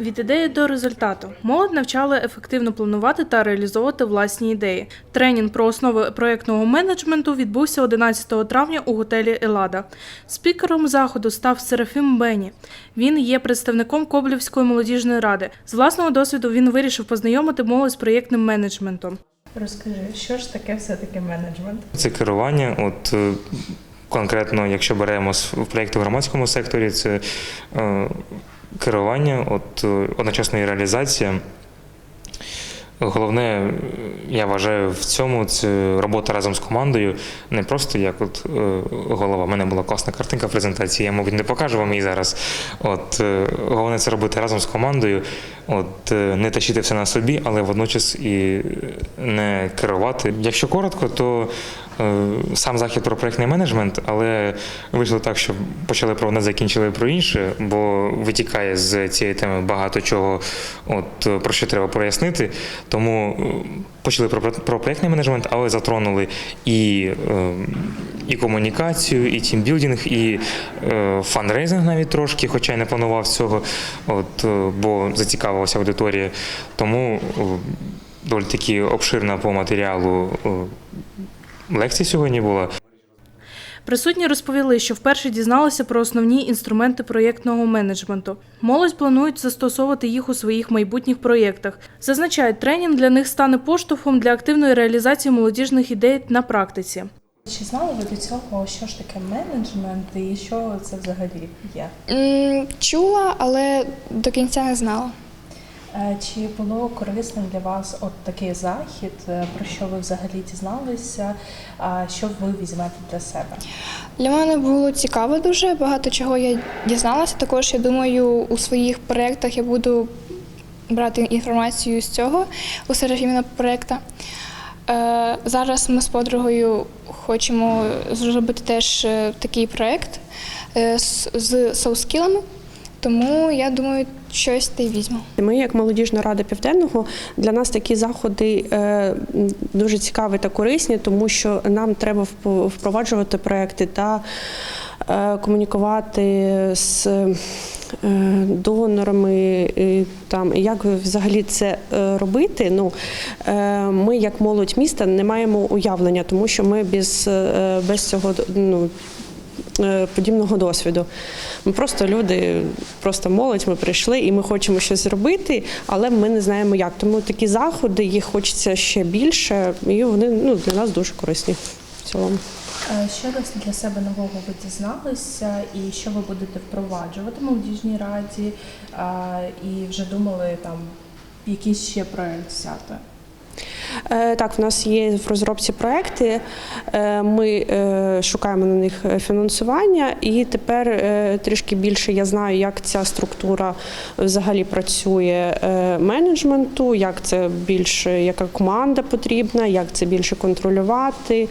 Від ідеї до результату молодь навчали ефективно планувати та реалізовувати власні ідеї. Тренінг про основи проєктного менеджменту відбувся 11 травня у готелі Елада. Спікером заходу став Серафім Бені. Він є представником Коблівської молодіжної ради. З власного досвіду він вирішив познайомити молодь з проєктним менеджментом. Розкажи, що ж таке все таки менеджмент? Це керування. От е, конкретно, якщо беремо в проєкти в громадському секторі, це е, керування, от е, одночасно і реалізація. Головне, е, я вважаю, в цьому це робота разом з командою, не просто як от е, голова. У мене була класна картинка презентації, я, мабуть, не покажу вам її зараз. От головне це робити разом з командою, от е, не тащити все на собі, але водночас і не керувати. Якщо коротко, то е, сам захід про проєктний менеджмент, але вийшло так, що почали про одне, закінчили про інше, бо витікає з цієї теми багато чого, от е, про що треба пояснити. Тому е, почали про, про проєктний менеджмент, але затронули і, е, і комунікацію, і тімбілдинг, і е, фандрейзинг навіть трошки, хоча й не планував цього, от, е, бо зацікавилася аудиторія. Тому е, доволі таки обширна по матеріалу е, лекція сьогодні була. Присутні розповіли, що вперше дізналися про основні інструменти проєктного менеджменту. Молодь планують застосовувати їх у своїх майбутніх проєктах. Зазначають, тренінг для них стане поштовхом для активної реалізації молодіжних ідей на практиці. Чи знали ви до цього, що ж таке менеджмент і що це взагалі є? Чула, але до кінця не знала. Е, Чи було корисним для вас от такий захід, е, про що ви взагалі дізналися? Що ви візьмете для себе? Для мене було цікаво дуже, багато чого я дізналася. Також я думаю, у своїх проєктах я буду брати інформацію з цього у Серафіміна проєкта. Е, Зараз ми з подругою хочемо зробити теж такий проєкт з соускілами, тому я думаю, щось й візьму. Ми, як молодіжна рада південного, для нас такі заходи е, дуже цікаві та корисні, тому що нам треба вп- впроваджувати проекти та е, комунікувати з е, донорами. Там як взагалі це робити? Ну ми, як молодь міста, не маємо уявлення, тому що ми без, без цього ну, подібного досвіду. Ми просто люди, просто молодь, ми прийшли і ми хочемо щось зробити, але ми не знаємо як. Тому такі заходи, їх хочеться ще більше, і вони ну, для нас дуже корисні в цілому. Е, Що дос- для себе нового ви дізналися, і що ви будете впроваджувати в молодіжній раді? І вже думали там якийсь ще проект взяти? Е, Так, в нас є в розробці проекти. е, Ми е, шукаємо на них фінансування, і тепер трішки більше я знаю, як ця структура взагалі працює менеджменту, як це більше, яка команда потрібна, як це більше контролювати,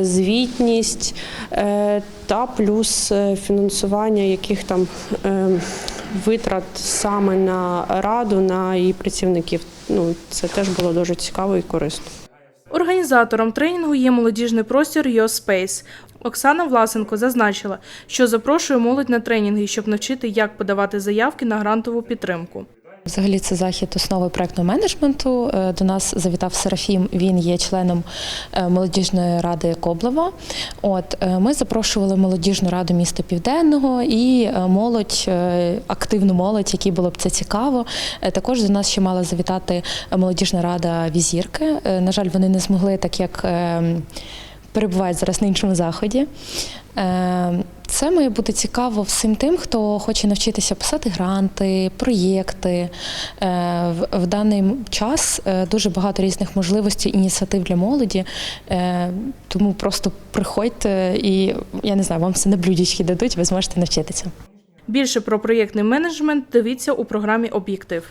звітність та плюс фінансування яких там витрат саме на раду, на її працівників. Ну, це теж було дуже цікаво і корисно. Організатором тренінгу є молодіжний простір «Йоспейс». Оксана Власенко зазначила, що запрошує молодь на тренінги, щоб навчити, як подавати заявки на грантову підтримку. Взагалі, це захід основи проектного менеджменту. Е, До нас завітав Серафім. Він є членом е, молодіжної ради Коблева. От е, ми запрошували молодіжну раду міста Південного і молодь, активну молодь, якій було б це цікаво. Також до нас ще мала завітати молодіжна рада візірки. На жаль, вони не змогли, так як е, перебувають зараз на іншому заході. Це має бути цікаво всім тим, хто хоче навчитися писати гранти, проєкти. Е, В в даний час е, дуже багато різних можливостей, ініціатив для молоді. Е, Тому просто приходьте і я не знаю, вам все на блюдечки дадуть, ви зможете навчитися. Більше про проєктний менеджмент дивіться у програмі Об'єктив.